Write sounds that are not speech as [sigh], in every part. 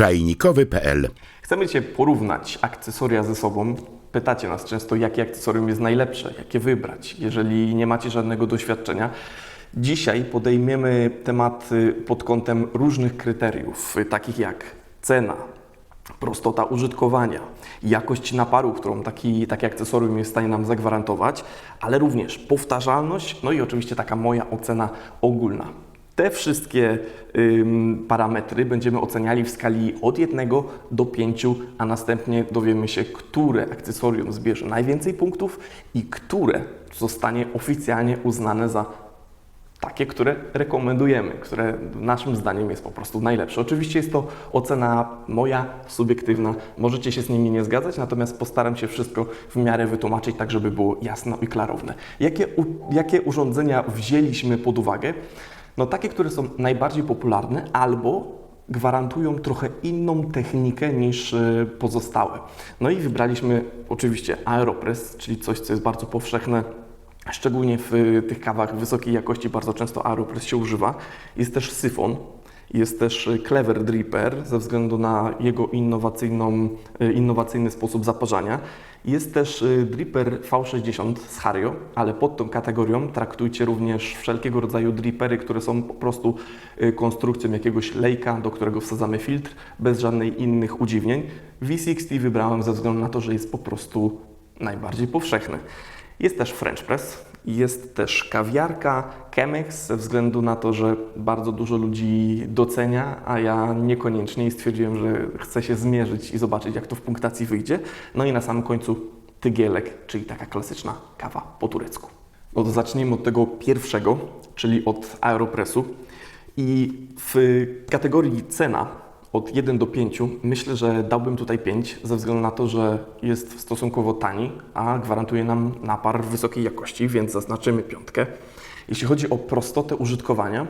czajnikowy.pl Chcemy Cię porównać akcesoria ze sobą. Pytacie nas często, jakie akcesorium jest najlepsze, jakie wybrać, jeżeli nie macie żadnego doświadczenia. Dzisiaj podejmiemy temat pod kątem różnych kryteriów, takich jak cena, prostota użytkowania, jakość naparu, którą taki, takie akcesorium jest w stanie nam zagwarantować, ale również powtarzalność, no i oczywiście taka moja ocena ogólna. Te wszystkie ym, parametry będziemy oceniali w skali od 1 do 5, a następnie dowiemy się, które akcesorium zbierze najwięcej punktów i które zostanie oficjalnie uznane za takie, które rekomendujemy, które naszym zdaniem jest po prostu najlepsze. Oczywiście jest to ocena moja, subiektywna, możecie się z nimi nie zgadzać, natomiast postaram się wszystko w miarę wytłumaczyć, tak żeby było jasno i klarowne. Jakie, jakie urządzenia wzięliśmy pod uwagę? No takie, które są najbardziej popularne albo gwarantują trochę inną technikę niż y, pozostałe. No i wybraliśmy oczywiście Aeropress, czyli coś, co jest bardzo powszechne Szczególnie w y, tych kawach wysokiej jakości bardzo często Aeropress się używa. Jest też syfon, jest też y, Clever Dripper ze względu na jego innowacyjną, y, innowacyjny sposób zaparzania. Jest też dripper V60 z Hario, ale pod tą kategorią traktujcie również wszelkiego rodzaju drippery, które są po prostu konstrukcją jakiegoś lejka, do którego wsadzamy filtr, bez żadnych innych udziwnień. V60 wybrałem ze względu na to, że jest po prostu najbardziej powszechny. Jest też French Press, jest też kawiarka Chemex, ze względu na to, że bardzo dużo ludzi docenia, a ja niekoniecznie i stwierdziłem, że chcę się zmierzyć i zobaczyć, jak to w punktacji wyjdzie. No i na samym końcu tygielek, czyli taka klasyczna kawa po turecku. No to zacznijmy od tego pierwszego, czyli od Aeropressu. I w kategorii cena od 1 do 5 myślę, że dałbym tutaj 5 ze względu na to, że jest stosunkowo tani, a gwarantuje nam napar wysokiej jakości, więc zaznaczymy piątkę. Jeśli chodzi o prostotę użytkowania,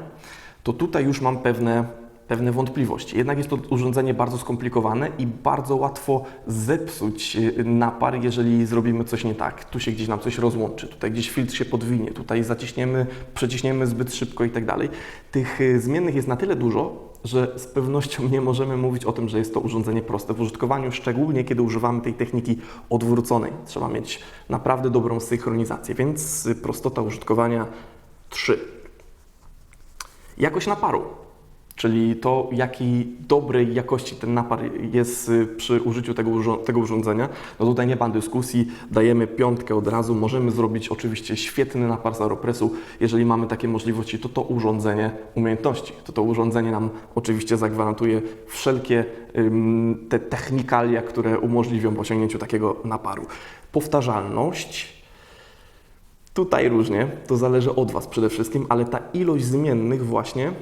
to tutaj już mam pewne, pewne wątpliwości. Jednak jest to urządzenie bardzo skomplikowane i bardzo łatwo zepsuć y, napar, jeżeli zrobimy coś nie tak. Tu się gdzieś nam coś rozłączy, tutaj gdzieś filtr się podwinie, tutaj zaciśniemy, przeciśniemy zbyt szybko i tak dalej. Tych y, zmiennych jest na tyle dużo, że z pewnością nie możemy mówić o tym, że jest to urządzenie proste w użytkowaniu, szczególnie kiedy używamy tej techniki odwróconej. Trzeba mieć naprawdę dobrą synchronizację, więc prostota użytkowania 3. Jakość naparu, czyli to, jakiej dobrej jakości ten napar jest y, przy użyciu tego, tego urządzenia. No tutaj nie ma dyskusji, dajemy piątkę od razu. Możemy zrobić oczywiście świetny napar z. Jeżeli mamy takie możliwości, to to urządzenie umiejętności, to to urządzenie nam oczywiście zagwarantuje wszelkie ym, te technikalia, które umożliwią osiągnięciu takiego naparu. Powtarzalność, Tutaj różnie, to zależy od Was przede wszystkim, ale ta ilość zmiennych właśnie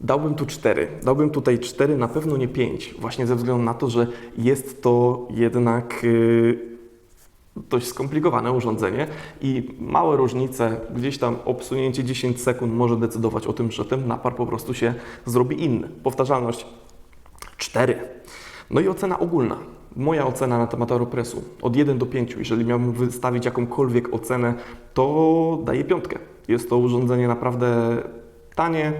dałbym tu 4. Dałbym tutaj 4, na pewno nie 5, właśnie ze względu na to, że jest to jednak yy, dość skomplikowane urządzenie i małe różnice, gdzieś tam obsunięcie 10 sekund może decydować o tym, że ten napar po prostu się zrobi inny. Powtarzalność 4. No i ocena ogólna moja ocena na temat Aeropressu od 1 do 5, jeżeli miałbym wystawić jakąkolwiek ocenę, to daję piątkę. Jest to urządzenie naprawdę tanie,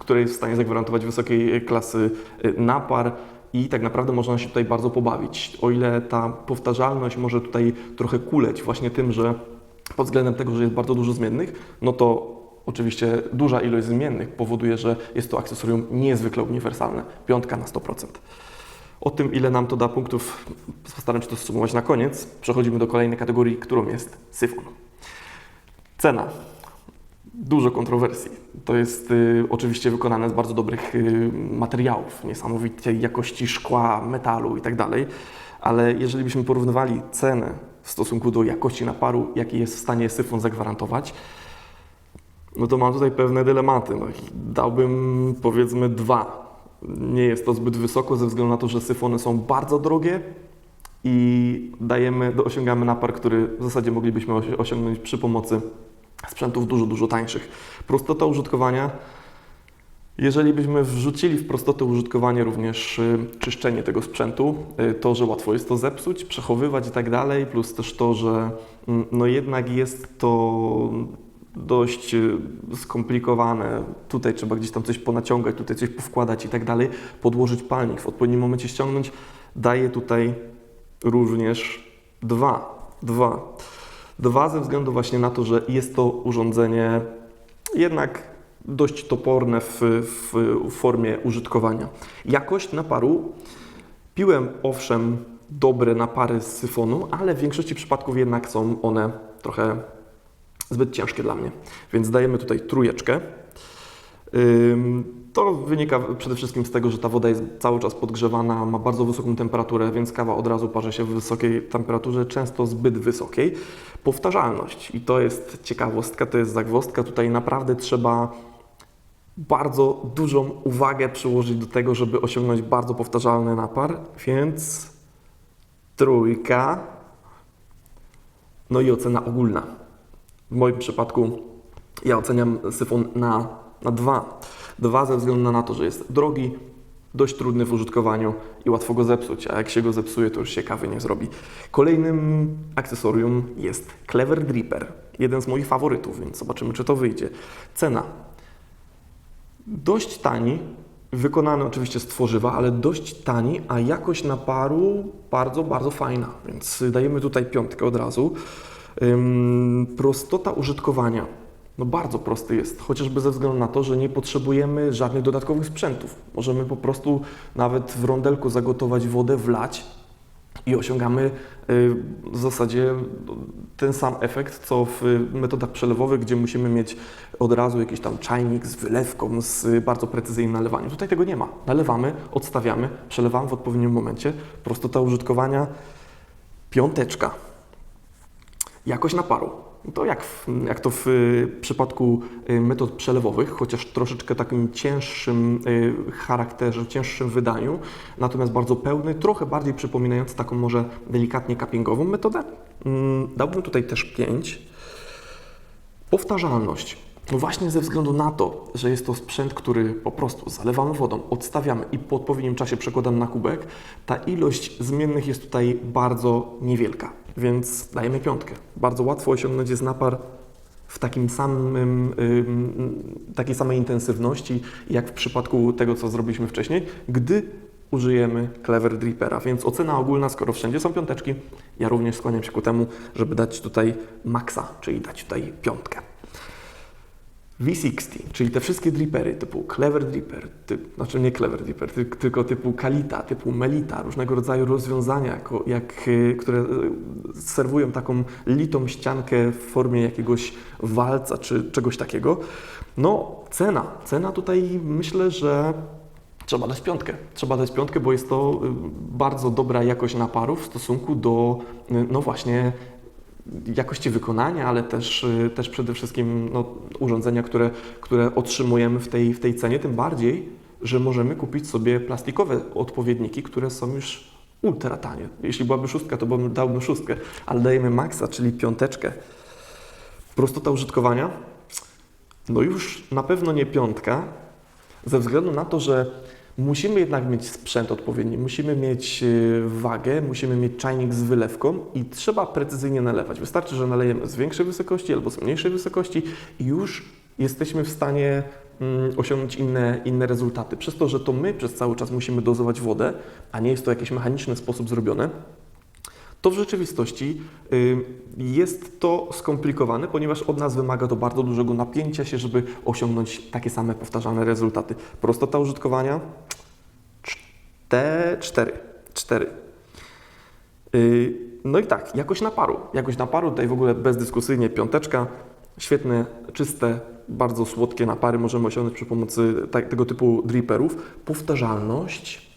które jest w stanie zagwarantować wysokiej klasy y, napar i tak naprawdę można się tutaj bardzo pobawić. O ile ta powtarzalność może tutaj trochę kuleć właśnie tym, że pod względem tego, że jest bardzo dużo zmiennych, no to Oczywiście duża ilość zmiennych powoduje, że jest to akcesorium niezwykle uniwersalne. Piątka na 100%. O tym, ile nam to da punktów, postaram się to zsumować na koniec. Przechodzimy do kolejnej kategorii, którą jest syfon. Cena. Dużo kontrowersji. To jest y, oczywiście wykonane z bardzo dobrych y, materiałów, niesamowitej jakości szkła, metalu itd. Tak Ale jeżeli byśmy porównywali cenę w stosunku do jakości naparu, jaki jest w stanie syfon zagwarantować, no to mam tutaj pewne dylematy. No, dałbym powiedzmy dwa nie jest to zbyt wysoko ze względu na to, że syfony są bardzo drogie i dajemy, osiągamy napar, który w zasadzie moglibyśmy osiągnąć przy pomocy sprzętów dużo, dużo tańszych. Prostota użytkowania. Jeżeli byśmy wrzucili w prostotę użytkowania również y, czyszczenie tego sprzętu, y, to, że łatwo jest to zepsuć, przechowywać i tak dalej, plus też to, że mm, no jednak jest to dość y, skomplikowane. Tutaj trzeba gdzieś tam coś ponaciągać, tutaj coś powkładać i tak dalej. Podłożyć palnik, w odpowiednim momencie ściągnąć. Daje tutaj również dwa. Dwa. Dwa ze względu właśnie na to, że jest to urządzenie jednak dość toporne w, w, w formie użytkowania. Jakość naparu piłem owszem dobre napary z syfonu, ale w większości przypadków jednak są one trochę zbyt ciężkie dla mnie. Więc dajemy tutaj trójeczkę. To wynika przede wszystkim z tego, że ta woda jest cały czas podgrzewana, ma bardzo wysoką temperaturę, więc kawa od razu parzy się w wysokiej temperaturze, często zbyt wysokiej. Powtarzalność i to jest ciekawostka, to jest zagwozdka. Tutaj naprawdę trzeba bardzo dużą uwagę przyłożyć do tego, żeby osiągnąć bardzo powtarzalny napar, więc trójka, no i ocena ogólna. W moim przypadku ja oceniam syfon na, na dwa. Dwa ze względu na to, że jest drogi, dość trudny w użytkowaniu i łatwo go zepsuć, a jak się go zepsuje, to już się kawy nie zrobi. Kolejnym akcesorium jest Clever Dripper. Jeden z moich faworytów, więc zobaczymy, czy to wyjdzie. Cena dość tani, wykonany oczywiście z tworzywa, ale dość tani, a jakość naparu bardzo, bardzo fajna, więc dajemy tutaj piątkę od razu. Prostota użytkowania. No bardzo prosty jest, chociażby ze względu na to, że nie potrzebujemy żadnych dodatkowych sprzętów. Możemy po prostu nawet w rondelku zagotować wodę, wlać i osiągamy y, w zasadzie ten sam efekt, co w metodach przelewowych, gdzie musimy mieć od razu jakiś tam czajnik z wylewką, z bardzo precyzyjnym nalewaniem. Tutaj tego nie ma. Nalewamy, odstawiamy, przelewamy w odpowiednim momencie. Prostota użytkowania, piąteczka. Jakość naparu. To jak, w, jak to w y, przypadku y, metod przelewowych, chociaż troszeczkę takim cięższym y, charakterze, cięższym wydaniu, natomiast bardzo pełny, trochę bardziej przypominający taką może delikatnie cuppingową metodę. Mm, Dałbym tutaj też 5. Powtarzalność. No właśnie ze względu na to, że jest to sprzęt, który po prostu zalewamy wodą, odstawiamy i po odpowiednim czasie przekładamy na kubek, ta ilość zmiennych jest tutaj bardzo niewielka, więc dajemy piątkę. Bardzo łatwo osiągnąć jest napar w takim samym, ym, takiej samej intensywności, jak w przypadku tego, co zrobiliśmy wcześniej, gdy użyjemy Clever Drippera, więc ocena ogólna, skoro wszędzie są piąteczki, ja również skłaniam się ku temu, żeby dać tutaj maksa, czyli dać tutaj piątkę. V60, czyli te wszystkie drippery typu Clever Dripper, typ, znaczy nie Clever Dripper, ty, tylko typu Kalita, typu Melita, różnego rodzaju rozwiązania, jako, jak, y, które y, serwują taką litą ściankę w formie jakiegoś walca czy czegoś takiego. No, cena. Cena tutaj myślę, że trzeba dać piątkę. Trzeba dać piątkę, bo jest to y, bardzo dobra jakość naparu w stosunku do, no właśnie, jakości wykonania, ale też, y, też przede wszystkim no, urządzenia, które, które otrzymujemy w tej, w tej cenie, tym bardziej, że możemy kupić sobie plastikowe odpowiedniki, które są już ultra tanie. Jeśli byłaby szóstka, to bym dałbym szóstkę, ale dajemy maksa, czyli piąteczkę. Prostota użytkowania? No już na pewno nie piątka, ze względu na to, że musimy jednak mieć sprzęt odpowiedni, musimy mieć y, wagę, musimy mieć czajnik z wylewką i trzeba precyzyjnie nalewać. Wystarczy, że nalejemy z większej wysokości albo z mniejszej wysokości i już jesteśmy w stanie mm, osiągnąć inne, inne rezultaty. Przez to, że to my przez cały czas musimy dozować wodę, a nie jest to jakiś mechaniczny sposób zrobione, to w rzeczywistości y, jest to skomplikowane, ponieważ od nas wymaga to bardzo dużego napięcia się, żeby osiągnąć takie same powtarzalne rezultaty. Prostota użytkowania? Cztery. Cztery. Y, No i tak, jakość naparu. Jakość naparu tutaj w ogóle bezdyskusyjnie piąteczka. Świetne, czyste, bardzo słodkie napary możemy osiągnąć przy pomocy tak, tego typu dripperów. Powtarzalność?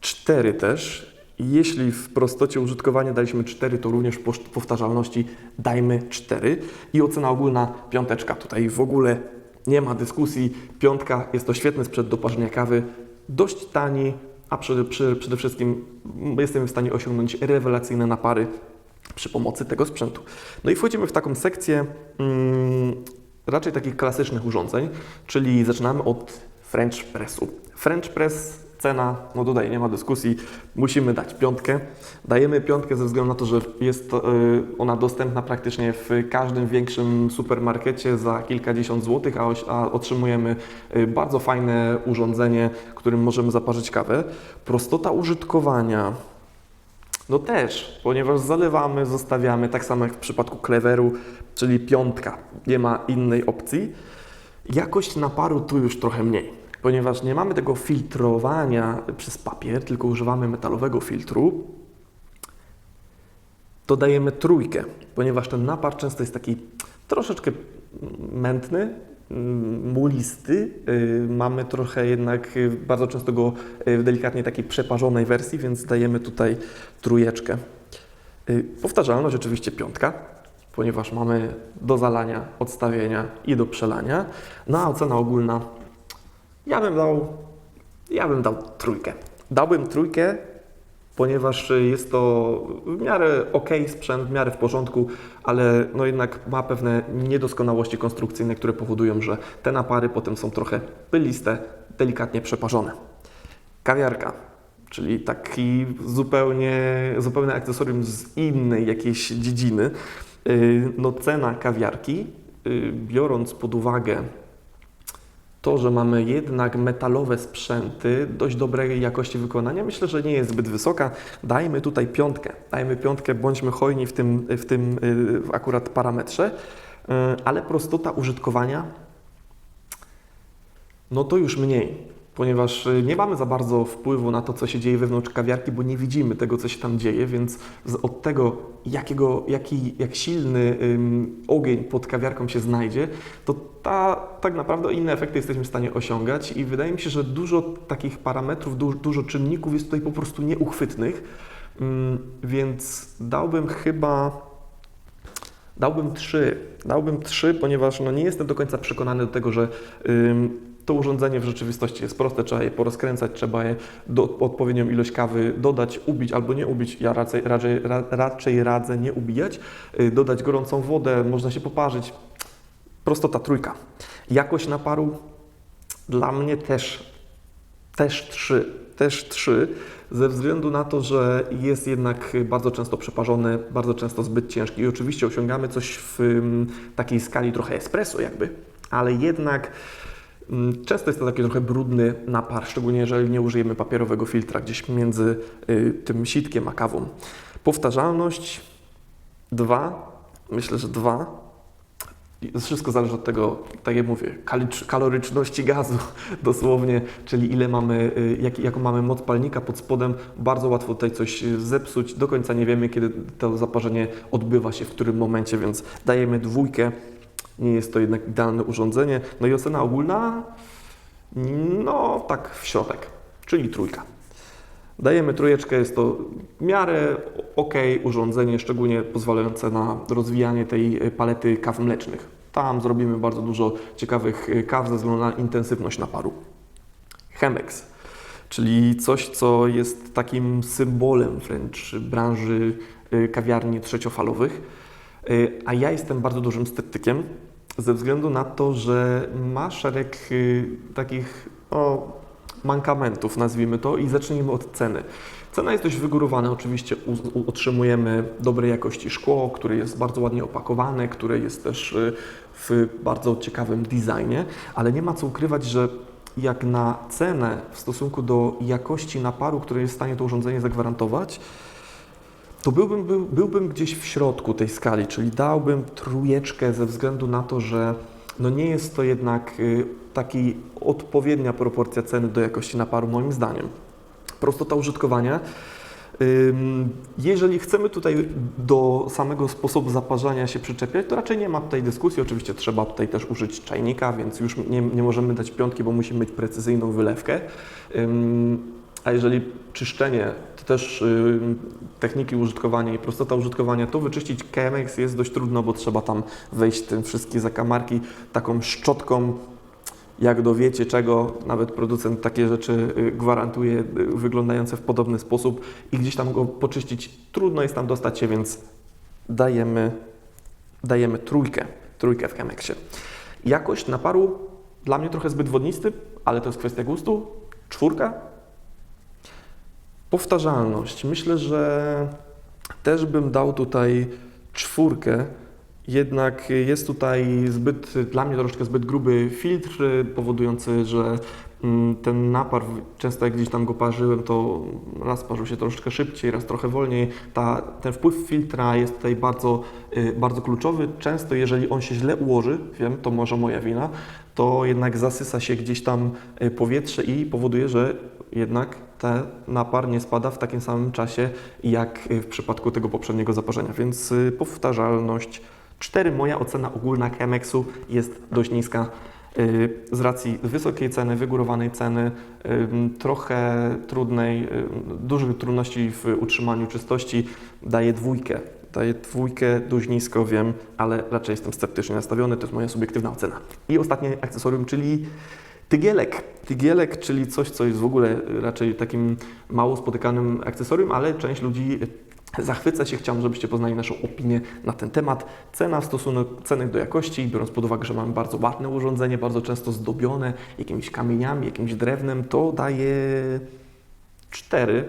Cztery też. Jeśli w prostocie użytkowania daliśmy 4, to również posz- powtarzalności dajmy 4. I ocena ogólna piąteczka. Tutaj w ogóle nie ma dyskusji. Piątka jest to świetny sprzęt do parzenia kawy, dość tani, a przede, przy, przede wszystkim jesteśmy w stanie osiągnąć rewelacyjne napary przy pomocy tego sprzętu. No i wchodzimy w taką sekcję mm, raczej takich klasycznych urządzeń, czyli zaczynamy od French Pressu. French Press Cena, no tutaj nie ma dyskusji, musimy dać piątkę. Dajemy piątkę ze względu na to, że jest y, ona dostępna praktycznie w każdym większym supermarkecie za kilkadziesiąt złotych, a otrzymujemy y, bardzo fajne urządzenie, którym możemy zaparzyć kawę. Prostota użytkowania. No też, ponieważ zalewamy, zostawiamy, tak samo jak w przypadku kleweru, czyli piątka, nie ma innej opcji. Jakość naparu tu już trochę mniej, ponieważ nie mamy tego filtrowania przez papier, tylko używamy metalowego filtru. Dodajemy trójkę, ponieważ ten napar często jest taki troszeczkę mętny, mm, mulisty. Yy, Mamy trochę jednak, yy, bardzo często go yy, w delikatnie takiej przeparzonej wersji, więc dajemy tutaj trójeczkę. Powtarzalność oczywiście piątka, ponieważ mamy do zalania, odstawienia i do przelania. No a ocena ogólna, ja bym dał, ja bym dał trójkę. Dałbym trójkę, ponieważ jest to w miarę ok sprzęt, w miarę w porządku, ale no jednak ma pewne niedoskonałości konstrukcyjne, które powodują, że te napary potem są trochę pyliste, delikatnie przeparzone. Kawiarka, czyli taki zupełnie, zupełne akcesorium z innej jakiejś dziedziny. Yy, No cena kawiarki, yy, biorąc pod uwagę to, że mamy jednak metalowe sprzęty dość dobrej jakości wykonania, myślę, że nie jest zbyt wysoka. Dajmy tutaj piątkę. Dajmy piątkę, bądźmy hojni w tym, w tym w akurat parametrze, Yy, ale prostota użytkowania, no to już mniej. Ponieważ y, nie mamy za bardzo wpływu na to, co się dzieje wewnątrz kawiarki, bo nie widzimy tego, co się tam dzieje, więc od tego, jakiego, jaki, jak silny ym, ogień pod kawiarką się znajdzie, to ta, tak naprawdę inne efekty jesteśmy w stanie osiągać i wydaje mi się, że dużo takich parametrów, du, dużo czynników jest tutaj po prostu nieuchwytnych, Ym, więc dałbym chyba Dałbym trzy. Dałbym trzy, ponieważ no nie jestem do końca przekonany do tego, że ym, to urządzenie w rzeczywistości jest proste. Trzeba je porozkręcać, trzeba je do, odpowiednią ilość kawy dodać, ubić albo nie ubić. Ja raczej, raczej, ra, raczej radzę nie ubijać. Y, dodać gorącą wodę, można się poparzyć. Prostota trójka. Jakość naparu dla mnie też, też trzy. Też trzy, ze względu na to, że jest jednak bardzo często przeparzony, bardzo często zbyt ciężki i oczywiście osiągamy coś w ym, takiej skali trochę espresso jakby, ale jednak często jest to taki trochę brudny napar, szczególnie jeżeli nie użyjemy papierowego filtra gdzieś między y, tym sitkiem a kawą. Powtarzalność dwa, myślę, że dwa. Wszystko zależy od tego, tak jak mówię, kaloryczności gazu [laughs] dosłownie, czyli ile mamy, y, jak, jaką mamy moc palnika pod spodem. Bardzo łatwo tutaj coś y, zepsuć. Do końca nie wiemy, kiedy to zaparzenie odbywa się, w którym momencie, więc dajemy dwójkę. Nie jest to jednak idealne urządzenie. No i ocena ogólna, no tak w środek, czyli trójka. Dajemy trójeczkę, jest to w miarę ok urządzenie, szczególnie pozwalające na rozwijanie tej e, palety kaw mlecznych. Tam zrobimy bardzo dużo ciekawych e, kaw ze względu na intensywność naparu. Chemex, czyli coś, co jest takim symbolem wręcz branży e, kawiarni trzeciofalowych. A ja jestem bardzo dużym sceptykiem ze względu na to, że ma szereg e, takich o, mankamentów, nazwijmy to, i zacznijmy od ceny. Cena jest dość wygórowana, oczywiście otrzymujemy dobrej jakości szkło, które jest bardzo ładnie opakowane, które jest też y, w bardzo ciekawym designie, ale nie ma co ukrywać, że jak na cenę w stosunku do jakości naparu, który jest w stanie to urządzenie zagwarantować, to byłbym, był, byłbym gdzieś w środku tej skali, czyli dałbym trójeczkę ze względu na to, że no nie jest to jednak y, taki odpowiednia proporcja ceny do jakości naparu moim zdaniem. Prostota użytkowania. Jeżeli chcemy tutaj do samego sposobu zaparzania się przyczepiać, to raczej nie ma tutaj dyskusji. Oczywiście trzeba tutaj też użyć czajnika, więc już nie, nie możemy dać piątki, bo musimy mieć precyzyjną wylewkę. A jeżeli czyszczenie, to też ym, techniki użytkowania i prostota użytkowania, to wyczyścić Chemex jest dość trudno, bo trzeba tam wejść te wszystkie zakamarki taką szczotką, jak dowiecie czego, nawet producent takie rzeczy y, gwarantuje, y, wyglądające w podobny sposób i gdzieś tam go poczyścić trudno jest tam dostać się, więc dajemy, dajemy trójkę, trójkę w Chemexie. Jakość naparu dla mnie trochę zbyt wodnisty, ale to jest kwestia gustu. Czwórka, Powtarzalność. Myślę, że też bym dał tutaj czwórkę. Jednak jest tutaj zbyt, dla mnie troszeczkę zbyt gruby filtr, powodujący, że mm, ten napar, często jak gdzieś tam go parzyłem, to raz parzył się troszeczkę szybciej, raz trochę wolniej. Ta, ten wpływ filtra jest tutaj bardzo, y, bardzo kluczowy. Często jeżeli on się źle ułoży, wiem, to może moja wina, to jednak zasysa się gdzieś tam y, powietrze i powoduje, że jednak ten napar nie spada w takim samym czasie jak w przypadku tego poprzedniego zaparzenia, więc y, powtarzalność 4. Moja ocena ogólna Chemexu jest dość niska y, z racji wysokiej ceny, wygórowanej ceny, trochę trudnej, dużych trudności w utrzymaniu czystości, daję dwójkę. Daję dwójkę dość nisko, wiem, ale raczej jestem sceptycznie nastawiony, to jest moja subiektywna ocena. I ostatnie akcesorium, czyli Tygielek. Tygielek, czyli coś, co jest w ogóle raczej takim mało spotykanym akcesorium, ale część ludzi zachwyca się. Chciałbym, żebyście poznali naszą opinię na ten temat. Cena w stosunku ceny do jakości, biorąc pod uwagę, że mamy bardzo ładne urządzenie, bardzo często zdobione jakimiś kamieniami, jakimś drewnem, to daje 4.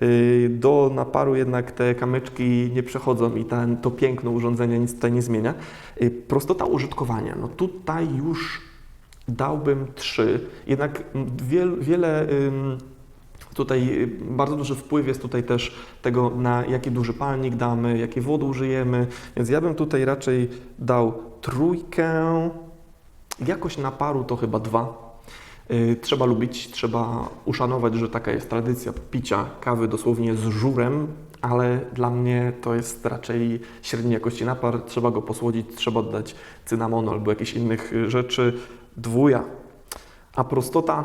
Yy, Do naparu jednak te kamyczki nie przechodzą i ten, to piękno urządzenia nic tutaj nie zmienia. Yy, Prostota użytkowania. No tutaj już dałbym 3. Jednak wiel, wiele tutaj y, bardzo duży wpływ jest tutaj też tego, na jaki duży palnik damy, jakie wody użyjemy, więc ja bym tutaj raczej dał trójkę. Jakość naparu to chyba dwa. Y, Trzeba lubić, trzeba uszanować, że taka jest tradycja picia kawy dosłownie z żurem, ale dla mnie to jest raczej średniej jakości napar. Trzeba go posłodzić, trzeba dodać cynamonu albo jakichś innych y, rzeczy. Dwuja. A prostota?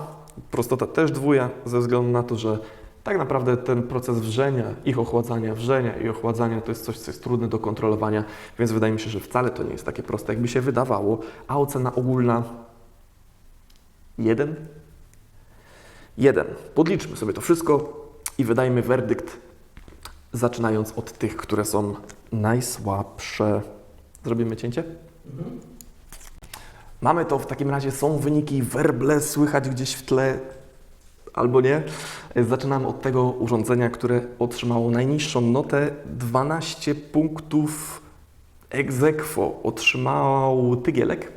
Prostota też dwuja, ze względu na to, że tak naprawdę ten proces wrzenia, ich ochładzania, wrzenia i ochładzania to jest coś, co jest trudne do kontrolowania, więc wydaje mi się, że wcale to nie jest takie proste, jakby się wydawało. A ocena ogólna Jeden? Jeden. Podliczmy sobie to wszystko i wydajmy werdykt, zaczynając od tych, które są najsłabsze. Zrobimy cięcie? Mamy to, w takim razie są wyniki werble, słychać gdzieś w tle albo nie. Zaczynamy od tego urządzenia, które otrzymało najniższą notę 12 punktów aequo. Otrzymał tygielek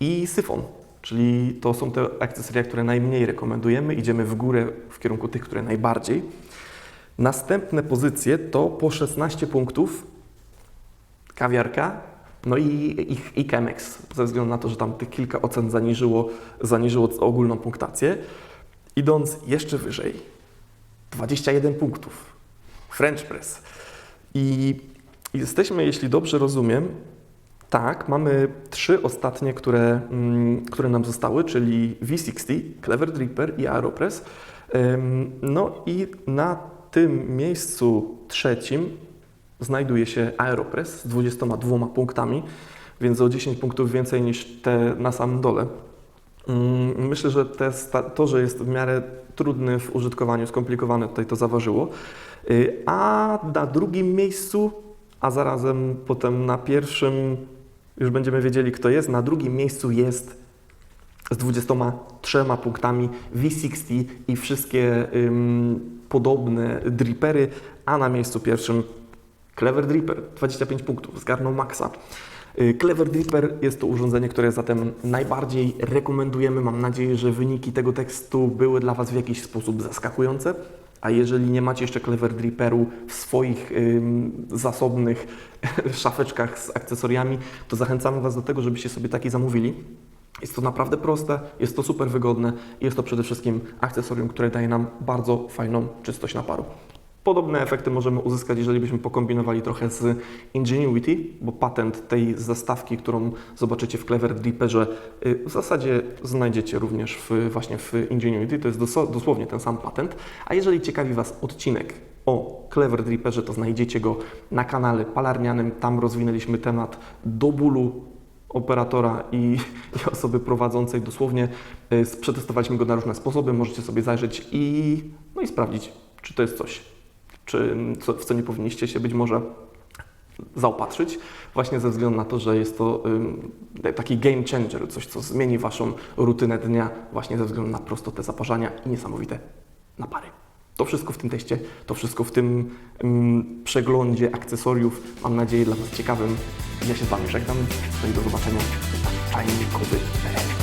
i syfon. Czyli to są te akcesoria, które najmniej rekomendujemy. Idziemy w górę w kierunku tych, które najbardziej. Następne pozycje to po 16 punktów kawiarka, no i, i, i Chemex, ze względu na to, że tam tych kilka ocen zaniżyło, zaniżyło ogólną punktację. Idąc jeszcze wyżej, 21 punktów, French Press. I jesteśmy, jeśli dobrze rozumiem, tak, mamy trzy ostatnie, które, mm, które nam zostały, czyli V60, Clever Dripper i Aeropress. Ym, No i na tym miejscu trzecim znajduje się Aeropress z 22 punktami, więc o 10 punktów więcej niż te na samym dole. Mm, Myślę, że to, że jest w miarę trudny w użytkowaniu, skomplikowane, tutaj to zaważyło. Y, A na drugim miejscu, a zarazem potem na pierwszym, już będziemy wiedzieli, kto jest, na drugim miejscu jest z 23 punktami V60 i wszystkie ym, podobne dripery, a na miejscu pierwszym Clever Dripper, 25 punktów, zgarnął maksa. Y, Clever Dripper jest to urządzenie, które zatem najbardziej rekomendujemy. Mam nadzieję, że wyniki tego tekstu były dla Was w jakiś sposób zaskakujące. A jeżeli nie macie jeszcze Clever Dripperu w swoich ym, zasobnych [laughs] szafeczkach z akcesoriami, to zachęcamy Was do tego, żebyście sobie taki zamówili. Jest to naprawdę proste, jest to super wygodne i jest to przede wszystkim akcesorium, które daje nam bardzo fajną czystość naparu. Podobne efekty możemy uzyskać, jeżeli byśmy pokombinowali trochę z Ingenuity, bo patent tej zastawki, którą zobaczycie w Clever Dripperze, y, w zasadzie znajdziecie również w, właśnie w Ingenuity. To jest dosłownie ten sam patent. A jeżeli ciekawi Was odcinek o Clever Dripperze, to znajdziecie go na kanale palarnianym. Tam rozwinęliśmy temat do bólu operatora i, i osoby prowadzącej dosłownie. y, Przetestowaliśmy go na różne sposoby. Możecie sobie zajrzeć i, no i sprawdzić, czy to jest coś, czy co, w co nie powinniście się być może zaopatrzyć, właśnie ze względu na to, że jest to taki game changer, coś, co zmieni Waszą rutynę dnia, właśnie ze względu na prostotę zaparzania i niesamowite napary. To wszystko w tym teście, to wszystko w tym przeglądzie akcesoriów, mam nadzieję dla Was ciekawym. Ja się z Wami żegnam, no i do zobaczenia na czajnikowy.pl